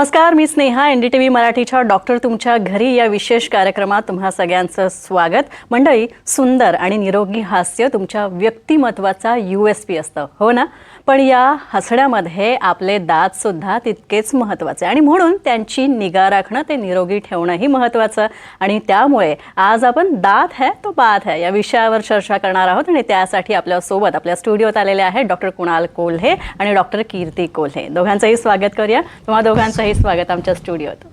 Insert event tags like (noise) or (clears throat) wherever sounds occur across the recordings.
नमस्कार मी Sneha N D T V मराठीच्या doctor तुमच्या घरी या विशेष कार्यक्रमात तुम्हा सगळ्यांचं स्वागत. मंडळी सुंदर आणि निरोगी हास्य तुमच्या व्यक्तिमत्वाचा यू एस पी असतं हो ना? पण या हसण्यामध्ये आपले दातसुद्धा तितकेच महत्त्वाचे आणि म्हणून त्यांची निगा राखणं ते निरोगी ठेवणंही महत्त्वाचं आणि त्यामुळे आज आपण दात है तो बात है या विषयावर चर्चा करणार आहोत आणि त्यासाठी आपल्यासोबत आपल्या स्टुडिओत आलेले आहेत डॉक्टर कुणाल कोल्हे आणि डॉक्टर कीर्ती कोल्हे. दोघांचंही स्वागत करूया. तुम्हा दोघांचंही स्वागत आमच्या स्टुडिओत.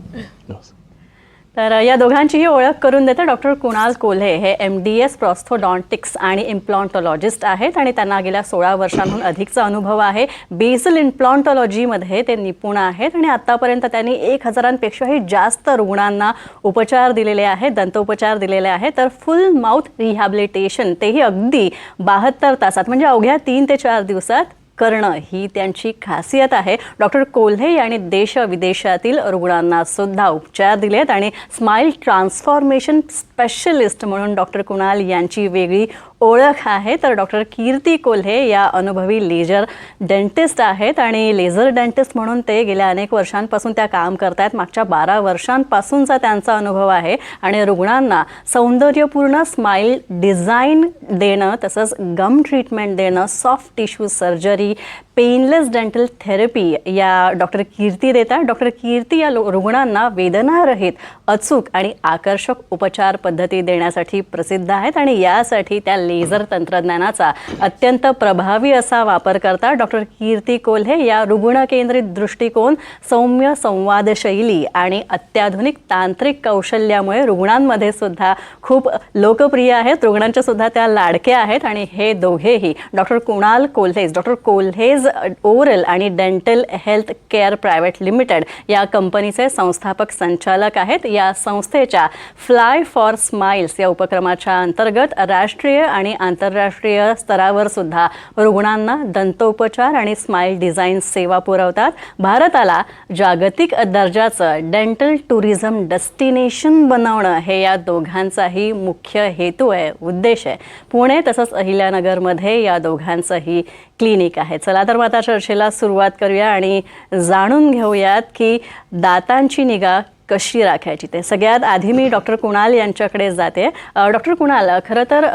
तर या दोघांचीही ओळख करून देते डॉक्टर कुणाल कोल्हे. हे एम डी एस प्रॉस्थोडॉन्टिक्स आणि इम्प्लॉन्टॉलॉजिस्ट आहेत आणि त्यांना गेल्या सोळा वर्षांहून अधिकचा अनुभव आहे. बेसल इम्प्लॉन्टॉलॉजीमध्ये ते निपुण आहेत आणि आतापर्यंत त्यांनी एक हजारांपेक्षाही जास्त रुग्णांना उपचार दिलेले आहेत दंतोपचार दिलेले आहेत. तर फुल माउथ रिहॅबिलिटेशन तेही अगदी बहात्तर तासात म्हणजे अवघ्या तीन ते चार दिवसात करणं ही त्यांची खासियत आहे. डॉक्टर कोल्हे यांनी देश विदेशातील रुग्णांना सुद्धा उपचार दिलेत आणि स्माईल ट्रान्सफॉर्मेशन स्पेशलिस्ट म्हणून डॉक्टर कुणाल यांची वेगळी ओळख आहे. तर डॉक्टर कीर्ती कोल्हे या अनुभवी लेजर डेंटिस्ट आहेत आणि लेझर डेंटिस्ट म्हणून ते गेल्या अनेक वर्षांपासून त्या काम करत आहेत मागच्या बारा वर्षांपासूनचा त्यांचा अनुभव आहे आणि रुग्णांना सौंदर्यपूर्ण स्माईल डिझाईन देणं तसंच गम ट्रीटमेंट देणं soft tissue surgery painless dental therapy या डॉक्टर कीर्ती देतात. डॉक्टर कीर्ती या लो- रुग्णांना वेदनारहित अचूक आणि आकर्षक उपचार पद्धती देण्यासाठी प्रसिद्ध आहेत आणि यासाठी त्या लेझर तंत्रज्ञानाचा अत्यंत प्रभावी असा वापर करतात डॉक्टर कीर्ती कोल्हे या रुग्णकेंद्रित दृष्टिकोन सौम्य संवाद शैली आणि अत्याधुनिक तांत्रिक कौशल्यामुळे रुग्णांमध्ये सुद्धा खूप लोकप्रिय आहेत. रुग्णांच्या सुद्धा त्या लाडक्या आहेत आणि हे दोघेही doctor Kunal Kolhe's doctor Kolhe's oral आणि dental health care private limited या कंपनीचे संस्थापक संचालक आहेत. या संस्थेच्या फ्लाय फॉर स्माइल्स या उपक्रमाच्या अंतर्गत राष्ट्रीय आणि आंतरराष्ट्रीय स्तरावर सुद्धा रुग्णांना दंतोपचार आणि स्माईल डिझाईन सेवा पुरवतात. भारताला जागतिक दर्जाचं डेंटल टुरिझम डेस्टिनेशन बनवणं हे या दोघांचाही मुख्य हेतू आहे उद्देश आहे. पुणे तसंच अहिल्यानगरमध्ये या दोघांचंही क्लिनिक आहे. चला तर मग आता चर्चेला सुरुवात करूया आणि जाणून घेऊयात की दातांची निगा कशी राखायची ते. सगळ्यात आधी मी डॉक्टर कुणाल यांच्याकडे जाते. डॉक्टर कुणाल खरं तर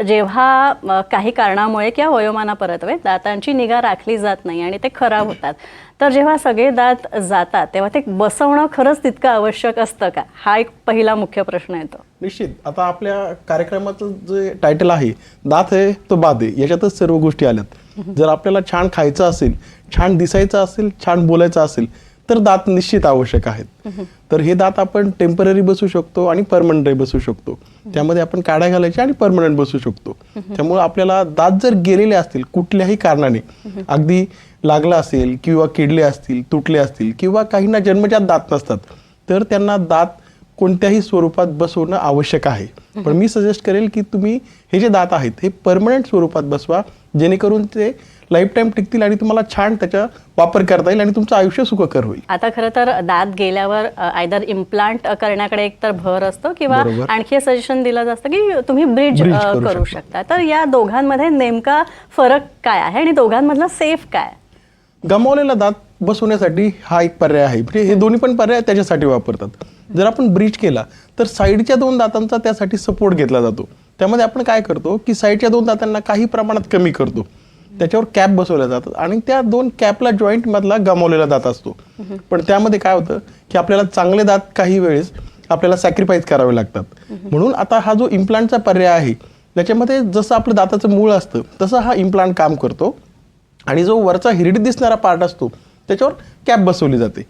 जेव्हा काही कारणामुळे किंवा वयोमानापरत्वे दातांची निगा राखली जात नाही आणि ते खराब होतात. तर जेव्हा सगळे दात जातात तेव्हा ते बसवणं खरंच तितकं आवश्यक असतं का? हा एक पहिला मुख्य प्रश्न येतो. निश्चित. आता आपल्या कार्यक्रमाचं जे टायटल आहे दात आहे तो बाद आहे. याच्यातच सर्व गोष्टी आल्यात. जर आपल्याला छान खायचं असेल छान दिसायचं असेल छान बोलायचं असेल तर दात निश्चित आवश्यक आहेत. तर हे दात आपण टेंपररी बसू शकतो आणि परमनंट बसू शकतो. त्यामध्ये आपण काड्या घालायच्या आणि परमनंट बसू शकतो. त्यामुळे आपल्याला दात जर गेलेले असतील कुठल्याही कारणाने अगदी लागला असेल किंवा किडले असतील तुटले असतील किंवा काहींना जन्मजात दात नसतात तर त्यांना दात कोणत्याही स्वरूपात बसवणं आवश्यक आहे. पण मी सजेस्ट करेल की तुम्ही हे जे दात आहेत हे परमनंट स्वरूपात बसवा जेणेकरून ते लाईफ टाईम टिकतील आणि तुम्हाला छान त्याचा वापर करता येईल आणि तुमचं आयुष्य सुखकर होईल. आता खरं तर दात गेल्यावर आयदर इम्प्लांट करण्याकडे एक तर भर असतो किंवा. आणखी सजेशन दिलं असतं की तुम्ही ब्रिज करू शकता. तर या दोघांमध्ये नेमका फरक काय आहे आणि दोघांमधला सेफ काय? गमावलेला दात बसवण्यासाठी हा एक पर्याय आहे. म्हणजे हे दोन्ही पण पर्याय त्याच्यासाठी वापरतात. जर आपण ब्रिज केला तर साईडच्या दोन दातांचा त्यासाठी सपोर्ट घेतला जातो. त्यामध्ये आपण काय करतो की साईडच्या दोन दातांना काही प्रमाणात कमी करतो. त्याच्यावर कॅप बसवल्या जातात. आणि त्या दोन कॅपला जॉईंट मधला गमावलेला दात असतो. पण त्यामध्ये काय होतं की आपल्याला चांगले दात काही वेळेस आपल्याला सॅक्रिफाईस करावे लागतात. म्हणून आता हा जो इम्प्लांटचा पर्याय आहे त्याच्यामध्ये जसं आपलं दाताचं मूळ असतं तसं हा इम्प्लांट काम करतो. आणि जो वरचा हिरडीत दिसणारा पार्ट असतो त्याच्यावर कॅप बसवली जाते.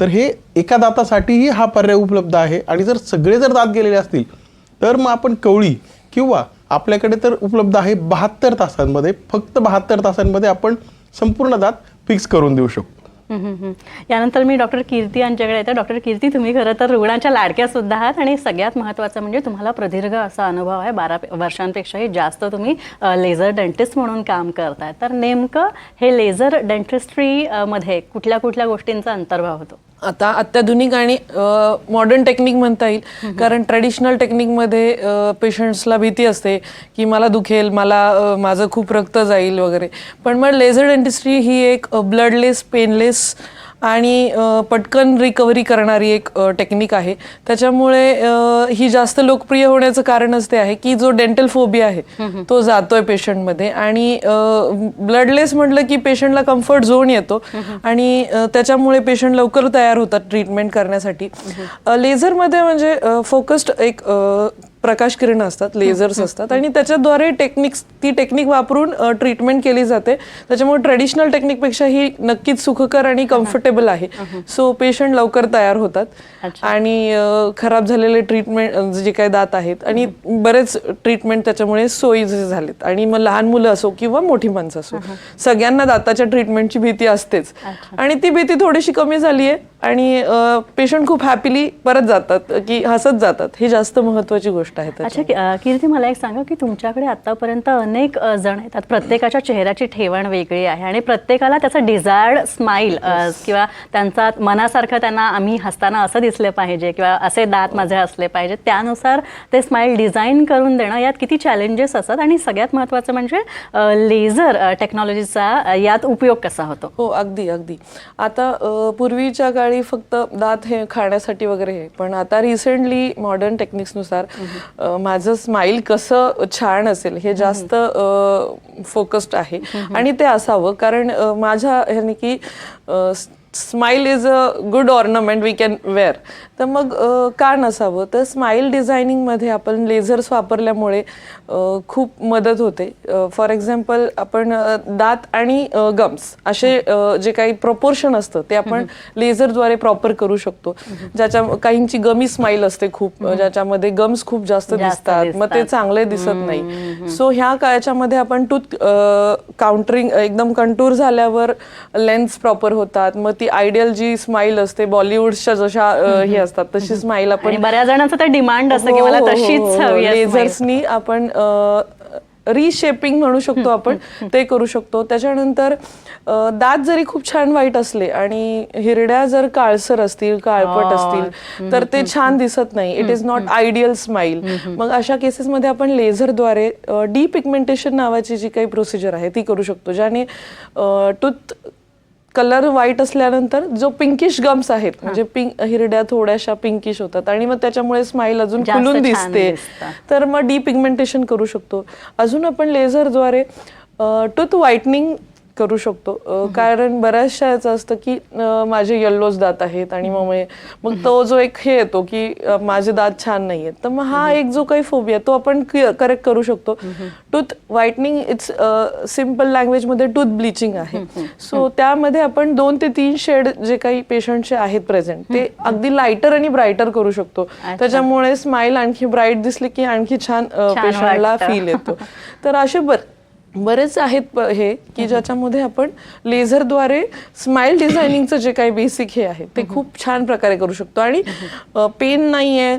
तर हे एका दातासाठीही हा पर्याय उपलब्ध आहे. आणि जर सगळे जर दात गेलेले असतील तर मग आपण कवळी किंवा आपल्याकडे तर उपलब्ध आहे बहात्तर तासांमध्ये फक्त बहात्तर तासांमध्ये आपण संपूर्ण दात फिक्स करून देऊ शकतो यानंतर मी डॉक्टर कीर्ती यांच्याकडे येते. डॉक्टर कीर्ती तुम्ही खरं तर रुग्णांच्या लाडक्या सुद्धा आहात आणि सगळ्यात महत्त्वाचं म्हणजे तुम्हाला प्रदीर्घ असा अनुभव आहे. बारा वर्षांपेक्षाही जास्त तुम्ही लेझर डेंटिस्ट म्हणून काम करताय. तर नेमकं हे लेझर डेंटिस्ट्रीमध्ये कुठल्या कुठल्या गोष्टींचा अंतर्भाव होतो? आता अत्याधुनिक आणि मॉडर्न टेक्निक म्हणता येईल. कारण ट्रेडिशनल टेक्निकमध्ये पेशंट्सला भीती असते की मला दुखेल मला माझं खूप रक्त जाईल वगैरे. पण मग लेझर डेंटिस्ट्री ही एक ब्लडलेस पेनलेस आणि पटकन रिकव्हरी करणारी एक टेक्निक आहे. त्याच्यामुळे ही जास्त लोकप्रिय होण्याचं कारणच ते आहे की जो डेंटल फोबिया आहे तो जातोय पेशंटमध्ये आणि ब्लडलेस म्हटलं की पेशंटला कम्फर्ट झोन येतो. आणि त्याच्यामुळे पेशंट लवकर तयार होतात ट्रीटमेंट करण्यासाठी. लेझरमध्ये म्हणजे फोकस्ड एक प्रकाश किरण असतात लेझर्स असतात. आणि त्याच्याद्वारे टेक्निक्स ती टेक्निक वापरून ट्रीटमेंट केली जाते. त्याच्यामुळे ट्रेडिशनल टेक्निकपेक्षा ही नक्कीच सुखकर आणि कम्फर्टेबल आहे. सो पेशंट लवकर तयार होतात. आणि खराब झालेले ट्रीटमेंट जे काही दात आहेत आणि बरेच ट्रीटमेंट त्याच्यामुळे सोयीचे झालेत. आणि मग लहान मुलं असो किंवा मोठी माणसं असो सगळ्यांना दाताच्या ट्रीटमेंटची भीती असतेच. आणि ती भीती थोडीशी कमी झाली आहे आणि पेशंट खूप हॅपीली परत जातात की हसत जातात. ही जास्त महत्वाची गोष्ट आहे. अच्छा कीर्ती मला एक सांगा की तुमच्याकडे आतापर्यंत अनेक जण येतात. प्रत्येकाच्या चेहऱ्याची ठेवण वेगळी आहे. आणि प्रत्येकाला त्याचं डिझायर्ड स्माईल किंवा त्यांचा मनासारखं त्यांना आम्ही हसताना असं दिसलं पाहिजे किंवा असे दात माझे असले पाहिजेत त्यानुसार ते स्माईल डिझाईन करून देणं यात किती चॅलेंजेस असतात आणि सगळ्यात महत्त्वाचं म्हणजे लेझर टेक्नॉलॉजीचा यात उपयोग कसा होतो? हो अगदी अगदी. आता पूर्वीच्या काळी फक्त दात हे खाण्यासाठी वगैरे हे पण आता रिसेंटली मॉडर्न टेक्निक्सनुसार माझं स्माईल कसं छान असेल हे जास्त फोकस्ड आहे. आणि ते असावं कारण माझ्या ह्याने की smile is a good ornament we can wear. तर मग का नसावं? तर स्माईल डिझायनिंगमध्ये आपण लेझर्स वापरल्यामुळे खूप मदत होते. फॉर एक्झाम्पल आपण दात आणि गम्स असे जे काही प्रपोर्शन असतं ते आपण लेझरद्वारे प्रॉपर करू शकतो. ज्याच्या काहींची गमी स्माईल असते खूप. ज्याच्यामध्ये गम्स खूप जास्त दिसतात मग ते. चांगले दिसत नाही. सो ह्या काळाच्यामध्ये आपण टूथ काउंटरिंग एकदम कंटूर झाल्यावर लेन्स प्रॉपर होतात. मग ती आयडियल जी स्माईल असते बॉलिवूडच्या जशा हे असतात तशी स्माईल आपण बऱ्याच जणांचं ते डिमांड असतं की हो, मला हो, हो, तशीच हो. हवी. लेझर्सनी आपण रिशेपिंग म्हणू शकतो आपण ते करू शकतो. त्याच्यानंतर दात जरी खूप छान वाईट असले आणि हिरड्या जर काळसर असतील काळपट असतील तर ते छान दिसत नाही. It is not ideal smile मग अशा केसेसमध्ये आपण लेझरद्वारे डी पिगमेंटेशन नावाची जी काही प्रोसिजर आहे ती करू शकतो. ज्याने टूथ कलर व्हाईट असल्यानंतर जो पिंकिश गम्स आहेत म्हणजे पिंक हिरड्या थोड्याशा पिंकिश होतात आणि मग त्याच्यामुळे स्माईल अजून खुलून दिसतं. तर मग डिपिगमेंटेशन करू शकतो. अजून आपण लेझरद्वारे टूथ व्हाईटनिंग करू शकतो. कारण बऱ्याचशा याचं असतं की माझे येल्लोज दात आहेत आणि मग मग तो जो एक हे येतो की माझे दात छान नाही आहेत तर मग हा एक जो काही फोबिया तो आपण करेक्ट करू शकतो. टूथ व्हाईटनिंग इट्स सिंपल लँग्वेजमध्ये टूथ ब्लिचिंग आहे. सो त्यामध्ये आपण दोन ते तीन शेड जे काही पेशंटचे आहेत प्रेझेंट ते अगदी लाइटर आणि ब्राईटर करू शकतो. त्याच्यामुळे स्माईल आणखी ब्राईट दिसली की आणखी छान पेशंटला. फील येतो. (laughs) तर असे बर बरेच आहेत प- हे की ज्याच्यामध्ये आपण लेझरद्वारे स्माईल डिझायनिंगचं जे काही बेसिक हे आहे ते खूप छान प्रकारे करू शकतो. आणि पेन नाही आहे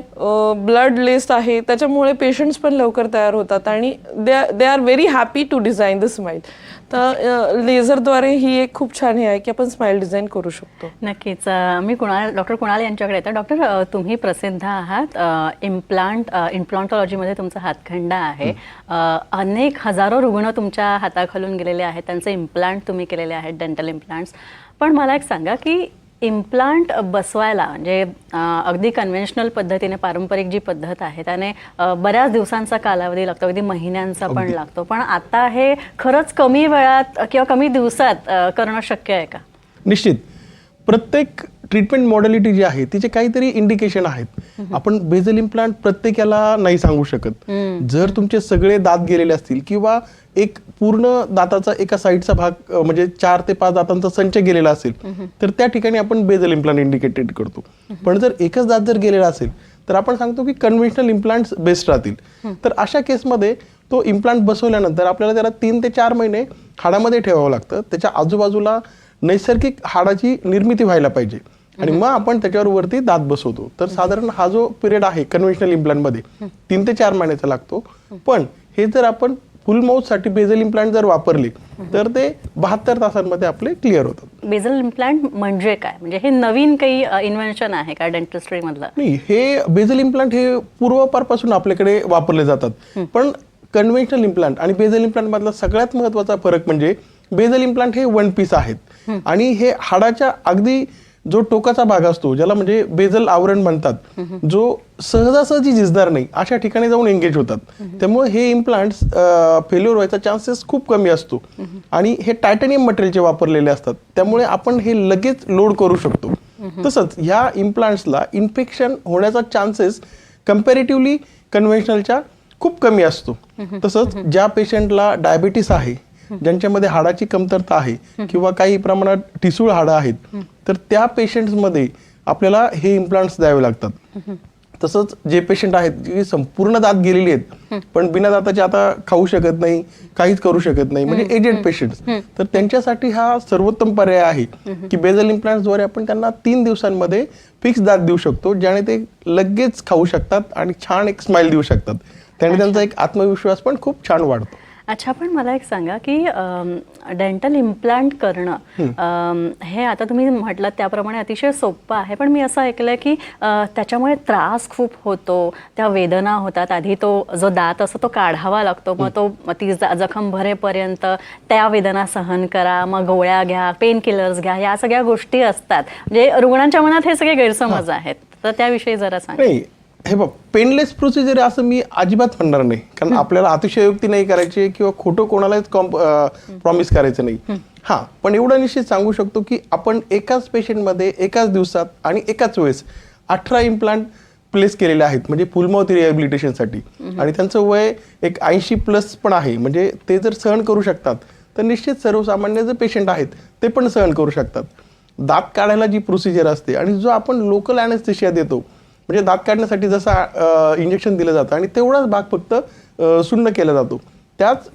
ब्लड लेस आहे त्याच्यामुळे पेशंट्स पण लवकर तयार होतात आणि they they are very happy to design the smile तर लेझरद्वारे ही एक खूप छान हे आहे की आपण स्माईल डिझाईन करू शकतो. नक्कीच. मी कुणाल डॉक्टर कुणाल यांच्याकडे येतो. डॉक्टर तुम्ही प्रसिद्ध आहात. इम्प्लांट इम्प्लांटॉलॉजीमध्ये तुमचा हातखंडा आहे. अनेक हजारो रुग्ण तुमच्या हाताखालून गेलेले आहेत. त्यांचे इम्प्लांट तुम्ही केलेले आहेत डेंटल इम्प्लांट्स पण मला एक सांगा की इम्प्लांट बसवायला म्हणजे अगदी कन्व्हेन्शनल पद्धतीने पारंपरिक जी पद्धत आहे त्याने बऱ्याच दिवसांचा कालावधी लागतो अगदी महिन्यांचा पण लागतो. पण आता हे खरंच कमी वेळात किंवा कमी दिवसात करणं शक्य आहे का? निश्चित. प्रत्येक ट्रीटमेंट मॉडेलिटी जी आहे तिचे काहीतरी इंडिकेशन आहेत. आपण बेझल इम्प्लांट प्रत्येकाला नाही सांगू शकत. जर तुमचे सगळे दात गेलेले असतील किंवा एक पूर्ण दाताचा एका साईडचा भाग म्हणजे चार ते पाच दातांचा संच गेलेला असेल तर त्या ठिकाणी आपण बेझल इम्प्लांट इंडिकेटेड करतो. पण जर एकच दात जर गेलेला असेल तर आपण सांगतो की कन्व्हेन्शनल इम्प्लांट्स बेस्ट राहतील. तर अशा केसमध्ये तो इम्प्लांट बसवल्यानंतर आपल्याला त्याला तीन ते चार महिने हाडामध्ये ठेवावं लागतं. त्याच्या आजूबाजूला नैसर्गिक हाडाची निर्मिती व्हायला पाहिजे. आणि मग आपण त्याच्यावर वरती दात बसवतो. तर साधारण हा जो पिरियड आहे कन्व्हेन्शनल इम्प्लांटमध्ये तीन ते चार महिन्याचा लागतो. पण हे जर आपण फुल माउथसाठी बेझल इम्प्लांट जर वापरले तर ते बहात्तर तासांमध्ये आपले क्लिअर होतात. बेझल इम्प्लांट म्हणजे काय? म्हणजे हे नवीन काही इन्व्हेन्शन आहे का डेंटिस्ट्री मधलं? नाही हे बेझल इम्प्लांट हे पूर्वापारपासून आपल्याकडे वापरले जातात. पण कन्व्हेन्शनल इम्प्लांट आणि बेझल इम्प्लांट मधला सगळ्यात महत्त्वाचा फरक म्हणजे बेझल इम्प्लांट हे वन पीस आहेत. आणि हे हाडाच्या अगदी जो टोकाचा भाग असतो ज्याला म्हणजे बेजल आवरण म्हणतात जो सहजासहजी झिजणार नाही अशा ठिकाणी जाऊन एंगेज होतात. त्यामुळे हे इम्प्लांट्स फेल्युअर व्हायचा चान्सेस खूप कमी असतो. आणि हे टायटॅनियम मटेरियलचे वापरलेले असतात त्यामुळे आपण हे लगेच लोड करू शकतो. तसंच ह्या इम्प्लांट्सला इन्फेक्शन होण्याचा चान्सेस कम्पॅरेटिव्हली कन्व्हेन्शनलच्या खूप कमी असतो. तसंच ज्या पेशंटला डायबिटीस आहे ज्यांच्यामध्ये हाडाची कमतरता आहे किंवा काही प्रमाणात ठिसूळ हाडं आहेत तर त्या पेशंट्समध्ये आपल्याला हे इम्प्लांट्स द्यावे लागतात. तसंच जे पेशंट आहेत जी संपूर्ण दात गेलेली आहेत पण बिना दाताचे आता खाऊ शकत नाही काहीच करू शकत नाही म्हणजे एजेड पेशंट्स तर त्यांच्यासाठी हा सर्वोत्तम पर्याय आहे की बेझल इम्प्लांट्सद्वारे आपण त्यांना तीन दिवसांमध्ये फिक्स दात देऊ शकतो ज्याने ते लगेच खाऊ शकतात आणि छान एक स्माइल देऊ शकतात. त्याने त्यांचा एक आत्मविश्वास पण खूप छान वाढतो. अच्छा पण मला एक सांगा की डेंटल इम्प्लांट करणं हे. आता तुम्ही म्हटलं त्याप्रमाणे अतिशय सोपं आहे पण मी असं ऐकलंय की त्याच्यामुळे त्रास खूप होतो त्या वेदना होतात आधी तो जो दात असतो तो काढावा लागतो मग तो ती जखम भरेपर्यंत त्या वेदना सहन करा मग गोळ्या घ्या पेन किलर्स घ्या या सगळ्या गोष्टी असतात. म्हणजे रुग्णांच्या मनात हे सगळे गैरसमज आहेत. तर त्याविषयी जरा सांगा. हे बघ पेनलेस प्रोसिजर असं मी अजिबात म्हणणार नाही. कारण आपल्याला अतिशयोक्ती नाही करायची किंवा खोटं कोणालाच प्रॉमिस करायचं नाही. हा पण एवढं निश्चित सांगू शकतो की आपण एकाच पेशंटमध्ये एकाच दिवसात आणि एकाच वेळेस अठरा इम्प्लांट प्लेस केलेले आहेत म्हणजे फुलमाउथ रिहॅबिलिटेशनसाठी आणि त्यांचं वय एक ऐंशी प्लस पण आहे. म्हणजे ते जर सहन करू शकतात तर निश्चित सर्वसामान्य जे पेशंट आहेत ते पण सहन करू शकतात. दात काढायला जी प्रोसिजर असते आणि जो आपण लोकल अॅनेस्थेशिया देतो म्हणजे दात काढण्यासाठी जसा इंजेक्शन दिलं जातं आणि तेवढाच भाग फक्त सुन्न केला जातो. त्याच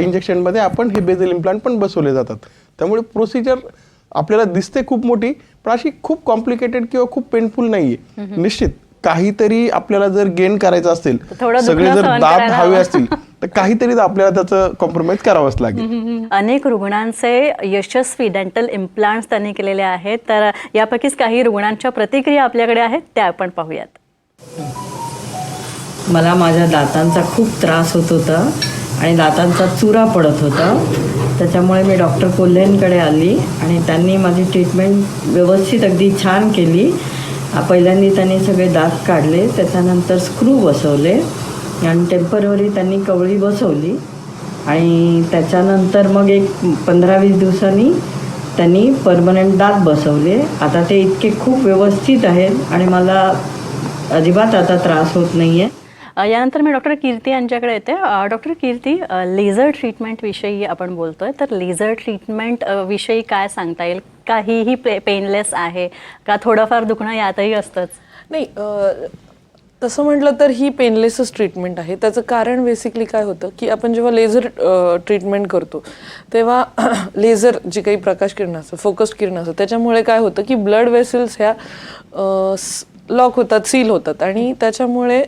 इंजेक्शनमध्ये आपण हे बेझल इम्प्लांट पण बसवले जातात. त्यामुळे प्रोसिजर आपल्याला दिसते खूप मोठी पण अशी खूप कॉम्प्लिकेटेड किंवा खूप पेनफुल नाहीये. निश्चित. काहीतरी आपल्याला जर गेन करायचं असेल सगळे जर दात हवं. असतील तर काहीतरी आपल्याला त्याचं कॉम्प्रोमाइज करावंच लागेल. अनेक रुग्णांचे यशस्वी डेंटल इम्प्लांट्स त्यांनी केलेले आहेत. तर यापैकीच काही रुग्णांच्या प्रतिक्रिया आपल्याकडे आहेत त्या आपण पाहूयात. मला माझ्या दातांचा खूप त्रास होत होता आणि दातांचा चुरा पडत होता. त्याच्यामुळे मी डॉक्टर कोल्हेंकडे आली आणि त्यांनी माझी ट्रीटमेंट व्यवस्थित अगदी छान केली. पहिल्यांदा त्यांनी सगळे दात काढले त्याच्यानंतर स्क्रू बसवले. आणि टेंपररी त्यांनी कवळी बसवली. आणि त्याच्यानंतर मग एक पंधरा वीस दिवसांनी त्यांनी परमनंट दात बसवले. आता ते इतके खूप व्यवस्थित आहेत आणि मला अजिबात आता त्रास होत नाही आहे यानंतर मी डॉक्टर कीर्ती यांच्याकडे येते. डॉक्टर कीर्ती लेझर ट्रीटमेंट विषयी आपण बोलतोय. तर लेझर ट्रीटमेंट विषयी काय सांगता येईल? काहीही पे पेनलेस आहे का? थोडंफार दुखणं यातही असतंच. नाही तसं म्हटलं तर ही पेनलेसच ट्रीटमेंट आहे. त्याचं कारण बेसिकली काय होतं की आपण जेव्हा लेझर ट्रीटमेंट करतो तेव्हा (clears throat) लेझर जे काही प्रकाश किरण असतं फोकस किरण असतं त्याच्यामुळे काय होतं की ब्लड वेसल्स ह्या लॉक होतात सील होतात. आणि त्याच्यामुळे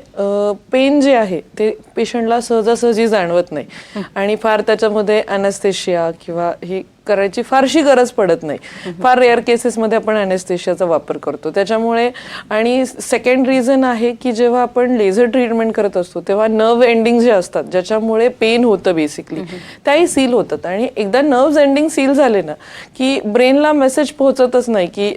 पेन जे आहे ते पेशंटला सहजासहजी जाणवत नाही. आणि फार त्याच्यामध्ये अॅनेस्थेशिया किंवा ही करायची फारशी गरज पडत नाही. फार रेअर केसेसमध्ये आपण अॅनेस्थेशियाचा वापर करतो. त्याच्यामुळे आणि सेकंड रिझन आहे की जेव्हा आपण लेझर ट्रीटमेंट करत असतो तेव्हा नर्व एंडिंग जे असतात ज्याच्यामुळे पेन होतं बेसिकली त्याही सील होतात. आणि एकदा नर्व्ह एंडिंग सील झाले ना की ब्रेनला मेसेज पोहोचतच नाही की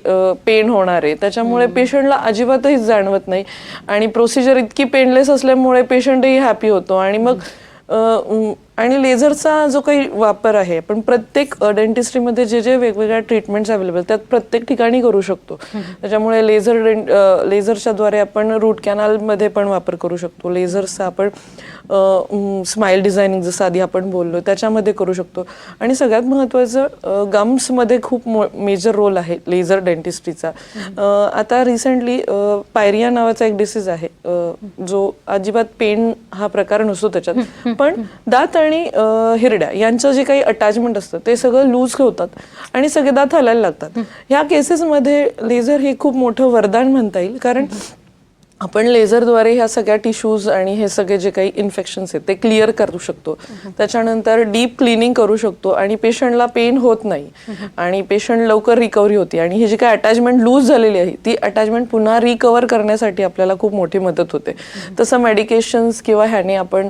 पेन होणार आहे. त्याच्यामुळे पेशंटला अजिबातही जाणवत नाही. आणि प्रोसिजर इतकी पेनलेस असल्यामुळे पेशंटही हॅपी होतो. आणि मग आणि लेझरचा जो काही वापर आहे पण प्रत्येक डेंटिस्ट्रीमध्ये जे जे वेगवेगळ्या ट्रीटमेंट्स अवेलेबल त्यात प्रत्येक ठिकाणी करू शकतो. त्याच्यामुळे लेझर लेझरच्या द्वारे आपण रूट कॅनलमध्ये पण वापर करू शकतो. लेझरचा आपण स्माइल डिझायनिंग जसं आधी आपण बोललो त्याच्यामध्ये करू शकतो. आणि सगळ्यात महत्त्वाचं गम्समध्ये खूप मेजर रोल आहे लेझर डेंटिस्ट्रीचा आता रिसेंटली पायरिया नावाचा एक डिसीज आहे. जो अजिबात पेन हा प्रकार नसतो त्याच्यात. पण दात आणि आणि हिरड्या यांचं जे काही अटॅचमेंट असतं ते सगळं लूज होतात आणि सगळे दात हलायला लागतात. ह्या केसेसमध्ये लेझर हे खूप मोठं वरदान म्हणता येईल. कारण आपण लेझरद्वारे ह्या सगळ्या टिश्यूज आणि हे सगळे जे काही इन्फेक्शन्स आहेत ते क्लिअर करू शकतो. त्याच्यानंतर डीप क्लिनिंग करू शकतो आणि पेशंटला पेन होत नाही. आणि पेशंट लवकर रिकव्हरी होते. आणि ही जी काही अटॅचमेंट लूज झालेली आहे ती अटॅचमेंट पुन्हा रिकवर करण्यासाठी आपल्याला खूप मोठी मदत होते. तसं मेडिकेशन्स किंवा ह्याने आपण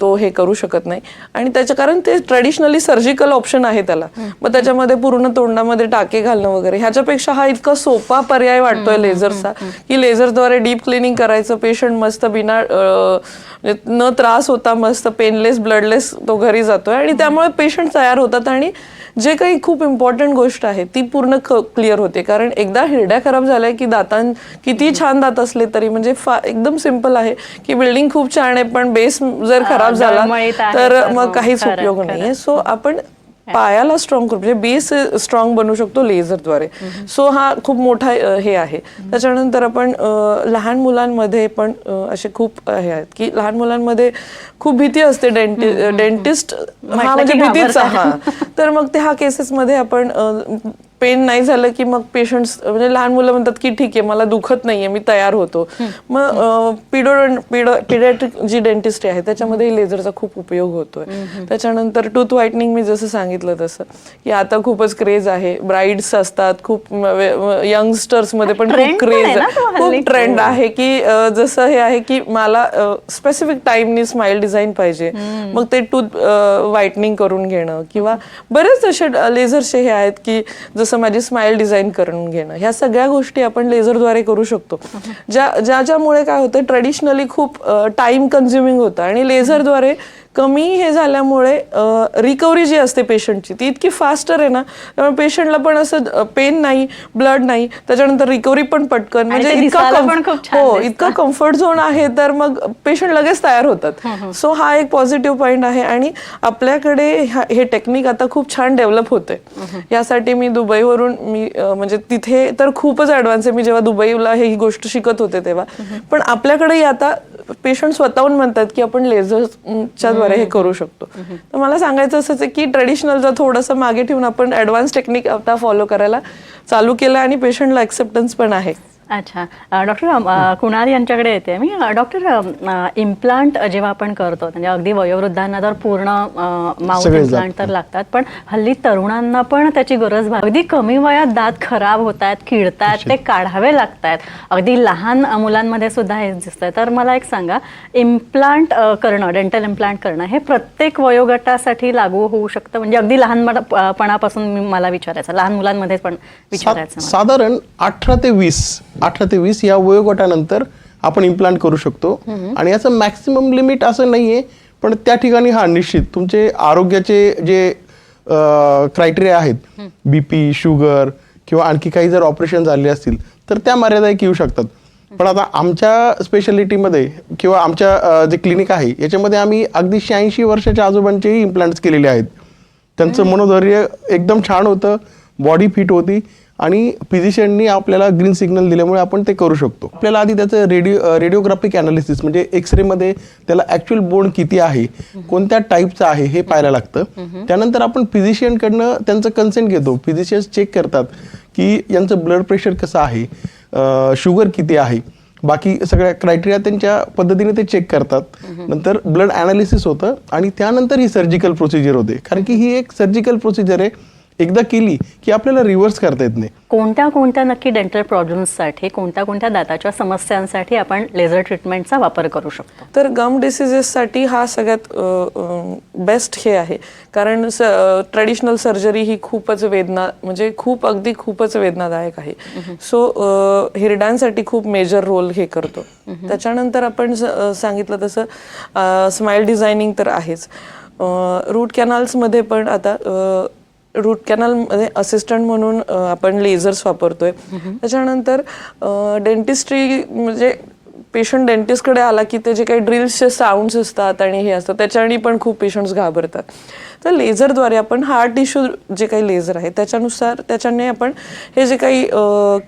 तो हे करू शकत नाही. आणि त्याच्या कारण ते ट्रेडिशनली सर्जिकल ऑप्शन आहे त्याला. मग त्याच्यामध्ये पूर्ण तोंडामध्ये टाके घालणं वगैरे ह्याच्यापेक्षा हा इतका सोपा पर्याय वाटतोय लेझरचा की लेझरद्वारे डीप क्लिनिंग करायचं पेशंट मस्त बिना म्हणजे न त्रास होता मस्त पेनलेस ब्लडलेस तो घरी जातोय. आणि त्यामुळे पेशंट तयार होतात आणि जे काही खूप इम्पॉर्टंट गोष्ट आहे ती पूर्ण क्लिअर होते कारण एकदा हिरड्या खराब झाल्या की दातां किती छान दात असले तरी म्हणजे फा एकदम सिंपल आहे की बिल्डिंग खूप छान आहे पण बेस जर खराब झाला तर. मग काहीच खरं, उपयोग. नाहीये सो आपण पायाला स्ट्रॉंग करू म्हणजे बेस स्ट्रॉंग बनवू शकतो लेझरद्वारे सो हा खूप मोठा हे आहे. त्याच्यानंतर आपण लहान मुलांमध्ये पण असे खूप हे आहेत की लहान मुलांमध्ये खूप भीती असते डेंटि डेंटिस्ट. हा म्हणजे भीतीचा. हा. तर मग ते हा केसेसमध्ये आपण पेन नाही झालं की मग पेशंट्स म्हणजे लहान मुलं म्हणतात की ठीक आहे मला दुखत नाहीये मी तयार होतो. मग पिडो पिडो पिडियाट्रिक जी डेंटिस्ट आहे त्याच्यामध्ये लेझरचा खूप उपयोग होतोय. त्याच्यानंतर टूथ व्हाईटनिंग मी जसं सांगितलं तसं की आता खूपच क्रेज आहे. ब्राईड्स असतात खूप यंगस्टर्समध्ये पण खूप क्रेज. खूप ट्रेंड आहे की जसं हे आहे की मला स्पेसिफिक टाइमनी स्माइल डिझाईन पाहिजे. मग ते टूथ व्हाईटनिंग करून घेणं किंवा बरेच असे लेझरचे हे आहेत की जसं माझी स्माईल डिझाईन करून घेणं. ह्या सगळ्या गोष्टी आपण लेझरद्वारे करू शकतो. ज्या ज्याच्यामुळे काय होतं ट्रेडिशनली खूप टाइम कन्झ्युमिंग होतं. आणि लेझरद्वारे कमी हे झाल्यामुळे रिकव्हरी जी असते पेशंटची ती इतकी फास्टर आहे ना त्यामुळे पेशंटला पण असं पेन नाही ब्लड नाही त्याच्यानंतर रिकव्हरी पण पटकन म्हणजे इतका हो. इतका कम्फर्ट झोन आहे तर मग पेशंट लगेच तयार होतात. सो हा. एक पॉझिटिव्ह पॉईंट आहे आणि आपल्याकडे हे टेक्निक आता खूप छान डेव्हलप होते यासाठी मी दुबईवरून मी म्हणजे तिथे तर खूपच ऍडव्हान्स आहे. मी जेव्हा दुबईला हे ही गोष्ट शिकत होते तेव्हा. पण आपल्याकडेही आता पेशंट स्वतःहून म्हणतात की आपण लेझरच्या द्वारे हे करू शकतो. तर मला सांगायचं असंच की ट्रेडिशनलचा थोडंसं मागे ठेवून आपण ऍडव्हान्स टेक्निक आता फॉलो करायला चालू केलं आणि पेशंटला ऍक्सेप्टन्स पण आहे. अच्छा. डॉक्टर कुणाल यांच्याकडे येते मी. डॉक्टर इम्प्लांट जेव्हा आपण करतो म्हणजे अगदी वयोवृद्धांना तर पूर्ण माउथ इम्प्लांट तर लागतात पण हल्ली तरुणांना पण त्याची गरज भाग अगदी कमी वयात दात खराब होत आहेत किडतायत ते काढावे लागत आहेत अगदी लहान मुलांमध्ये सुद्धा हे दिसतंय. तर मला एक सांगा इम्प्लांट करणं डेंटल इम्प्लांट करणं हे प्रत्येक वयोगटासाठी लागू होऊ शकतं? म्हणजे अगदी लहानपणापासून मला विचारायचं लहान मुलांमध्ये पण विचारायचं. साधारण अठरा ते वीस अठरा ते वीस या वयोगटानंतर आपण इम्प्लांट करू शकतो. आणि याचं मॅक्सिमम लिमिट असं नाहीये पण त्या ठिकाणी हा निश्चित तुमचे आरोग्याचे जे क्रायटेरिया आहेत बीपी शुगर किंवा आणखी काही जर ऑपरेशन झाले असतील तर त्या मर्यादा एक येऊ शकतात पण आता आमच्या स्पेशालिटीमध्ये किंवा आमच्या जे क्लिनिक आहे याच्यामध्ये आम्ही अगदी शहाऐंशी वर्षाच्या आजोबांचेही इम्प्लांट्स केलेले आहेत. त्यांचं मनोधैर्य एकदम छान होतं बॉडी फिट होती. आणि फिजिशियननी आपल्याला ग्रीन सिग्नल दिल्यामुळे आपण ते करू शकतो. आपल्याला आधी त्याचं रेडिओ रेडिओग्राफिक अनालिसिस म्हणजे एक्सरेमध्ये त्याला ॲक्च्युअल बोन किती आहे कोणत्या टाईपचं आहे हे पाहायला लागतं. त्यानंतर आपण फिजिशियनकडनं त्यांचं कन्सेंट घेतो. फिजिशियन्स चेक करतात की यांचं ब्लड प्रेशर कसं आहे शुगर किती आहे. बाकी सगळ्या क्रायटेरिया त्यांच्या पद्धतीने ते चेक करतात. नंतर ब्लड अनालिसिस होतं आणि त्यानंतर ही सर्जिकल प्रोसिजर होते. कारण की ही एक सर्जिकल प्रोसिजर आहे. एकदा केली की आपल्याला रिव्हर्स करता येत नाही. कोणत्या कोणत्या नक्की डेंटल प्रॉब्लेम्ससाठी कोणत्या कोणत्या दाताच्या समस्यांसाठी आपण लेझर ट्रीटमेंटचा वापर करू शकतो? तर गम डिसिजेससाठी हा सगळ्यात बेस्ट हे आहे. कारण ट्रेडिशनल सर्जरी ही खूपच वेदना म्हणजे खूप अगदी खूपच वेदनादायक आहे. सो हिरड्यांसाठी खूप मेजर रोल हे करतो. त्याच्यानंतर आपण स- सांगितलं तसं स्माइल डिझायनिंग तर आहेच. रूट कॅनल्समध्ये पण आता रूट कॅनलमध्ये असिस्टंट म्हणून आपण लेझर्स वापरतोय. त्याच्यानंतर डेंटिस्ट्री म्हणजे पेशंट डेंटिस्टकडे आला की ते जे काही ड्रिल्सचे साऊंड्स असतात आणि हे असतं त्याच्याने पण खूप पेशंट्स घाबरतात. तर लेझरद्वारे आपण हार्ट टिश्यू जे काही लेझर आहे त्याच्यानुसार त्याच्याने आपण हे जे काही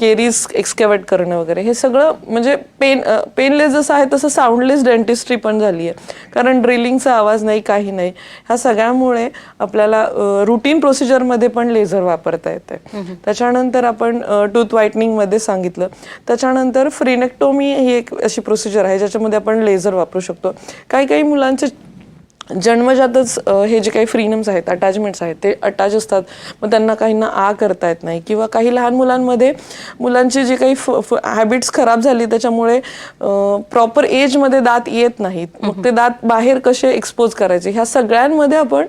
केरीज एक्सकेवेट करणं वगैरे हे सगळं म्हणजे पेन पेनलेस जसं आहे तसं साऊंडलेस डेंटिस्ट्री पण झाली आहे. कारण ड्रिलिंगचा आवाज नाही काही नाही. ह्या सगळ्यामुळे आपल्याला रुटीन प्रोसिजरमध्ये पण लेझर वापरता येते त्याच्यानंतर आपण टूथ व्हाईटनिंगमध्ये सांगितलं. त्याच्यानंतर फ्रिनेक्टोमी ही एक अशी प्रोसिजर आहे ज्याच्यामध्ये आपण लेझर वापरू शकतो. काही काही मुलांचे जन्मजातच हे जे काही फ्रीनम्स आहेत अटॅचमेंट्स आहेत ते अटॅच असतात. मग त्यांना काहींना आ करता येत नाही किंवा काही लहान मुलांमध्ये मुलांची जी काही हॅबिट्स खराब झाली त्याच्यामुळे प्रॉपर एजमध्ये दात येत नाहीत. मग ते दात बाहेर कसे एक्सपोज करायचे? ह्या सगळ्यांमध्ये आपण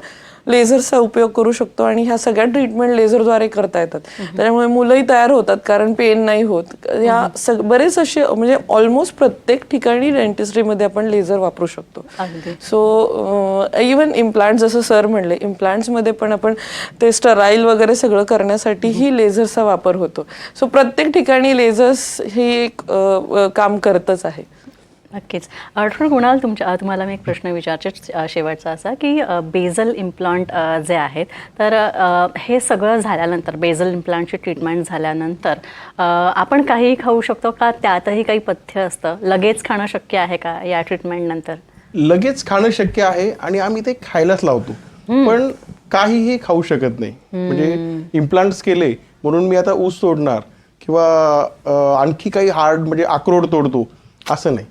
लेझरचा उपयोग करू शकतो आणि ह्या सगळ्या ट्रीटमेंट लेझरद्वारे करता येतात. त्याच्यामुळे मुलंही तयार होतात कारण पेन नाही होत. ह्या सग बरेच असे म्हणजे ऑलमोस्ट प्रत्येक ठिकाणी डेंटिस्ट्रीमध्ये आपण लेझर वापरू शकतो. सो इवन इम्प्लांट जसं सर म्हणले इम्प्लांट्समध्ये पण आपण ते स्टराईल वगैरे सगळं करण्यासाठीही लेझरचा वापर होतो. सो प्रत्येक ठिकाणी लेझर्स हे एक काम करतच आहे. नक्कीच. डॉक्टर कुणाल तुमच्या तुम्हाला मी एक प्रश्न विचारचे शेवटचा असा की बेझल इम्प्लांट जे आहेत तर हे सगळं झाल्यानंतर बेझल इम्प्लांटची ट्रीटमेंट झाल्यानंतर आपण काहीही खाऊ शकतो का? त्यातही काही पथ्य असतं? लगेच खाणं शक्य आहे का या ट्रीटमेंटनंतर लगेच खाणं शक्य आहे आणि आम्ही ते खायलाच लावतो. पण काहीही खाऊ शकत नाही. म्हणजे इम्प्लांट्स केले म्हणून मी आता ऊस तोडणार किंवा आणखी काही हार्ड म्हणजे अक्रोड तोडतो असं नाही.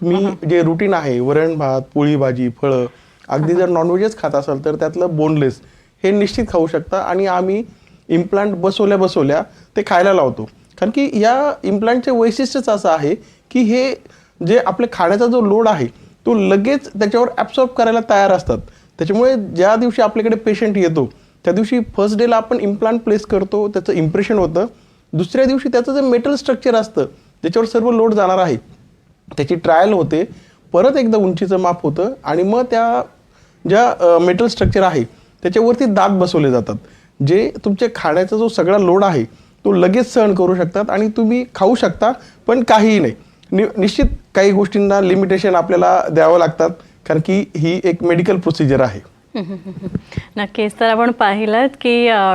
तुम्ही जे रुटीन आहे वरण भात पोळी भाजी फळं अगदी जर नॉनव्हेजच खात असाल तर त्यातलं बोनलेस हे निश्चित खाऊ शकता आणि आम्ही इम्प्लांट बसवल्या बसवल्या ते खायला लावतो. कारण की या इम्प्लांटचे वैशिष्ट्यच असं आहे की हे जे आपले खाण्याचा जो लोड आहे तो लगेच त्याच्यावर ॲब्सॉर्ब करायला तयार असतात. त्याच्यामुळे ज्या दिवशी आपल्याकडे पेशंट येतो त्या दिवशी फर्स्ट डेला आपण इम्प्लांट प्लेस करतो त्याचं इम्प्रेशन होतं. दुसऱ्या दिवशी त्याचं जे मेटल स्ट्रक्चर असतं त्याच्यावर सर्व लोड जाणार आहे. त्याची ट्रायल होते. परत एकदा उंचीचं माप होतं आणि मग त्या ज्या मेटल स्ट्रक्चर आहे त्याच्यावरती दात बसवले जातात. जे तुमच्या खाण्याचा जो सगळा लोड आहे तो लगेच सहन करू शकतात आणि तुम्ही खाऊ शकता पण काहीही नाही. नि निश्चित काही गोष्टींना लिमिटेशन आपल्याला द्यावं लागतात कारण की ही एक मेडिकल प्रोसिजर आहे. (laughs) नक्कीच. तर आपण पाहिलं की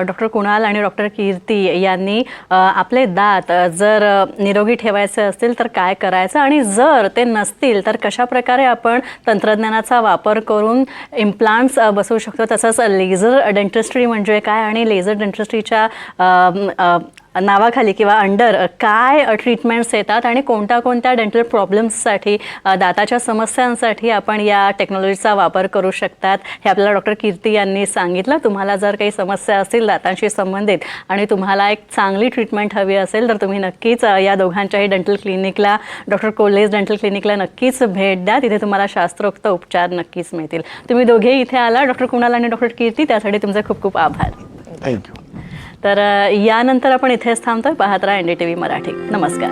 डॉक्टर कुणाल आणि डॉक्टर कीर्ती यांनी आपले दात जर निरोगी ठेवायचे असतील तर काय करायचं? आणि जर ते नसतील तर कशा प्रकारे आपण तंत्रज्ञानाचा वापर करून इम्प्लांट्स बसवू शकतो? तसंच लेझर डेंटिस्ट्री म्हणजे काय? आणि लेझर डेंटिस्ट्रीच्या नावाखाली किंवा अंडर काय ट्रीटमेंट्स येतात आणि कोणत्या कोणत्या डेंटल प्रॉब्लेम्ससाठी दाताच्या समस्यांसाठी आपण या टेक्नॉलॉजीचा वापर करू शकतात? हे आपल्याला डॉक्टर कीर्ती यांनी सांगितलं. तुम्हाला जर काही समस्या असतील दातांशी संबंधित आणि तुम्हाला एक चांगली ट्रीटमेंट हवी असेल तर तुम्ही नक्कीच या दोघांच्याही डेंटल क्लिनिकला डॉक्टर कोल्हेज डेंटल क्लिनिकला नक्कीच भेट द्या. तिथे तुम्हाला शास्त्रोक्त उपचार नक्कीच मिळतील. तुम्ही दोघेही इथे आला. डॉक्टर कुणाल आणि डॉक्टर कीर्ती त्यासाठी तुमचे खूप खूप आभार. थँक्यू तर यानंतर आपण इथेच थांबतोय. पाहत राहा N D T V Marathi. नमस्कार.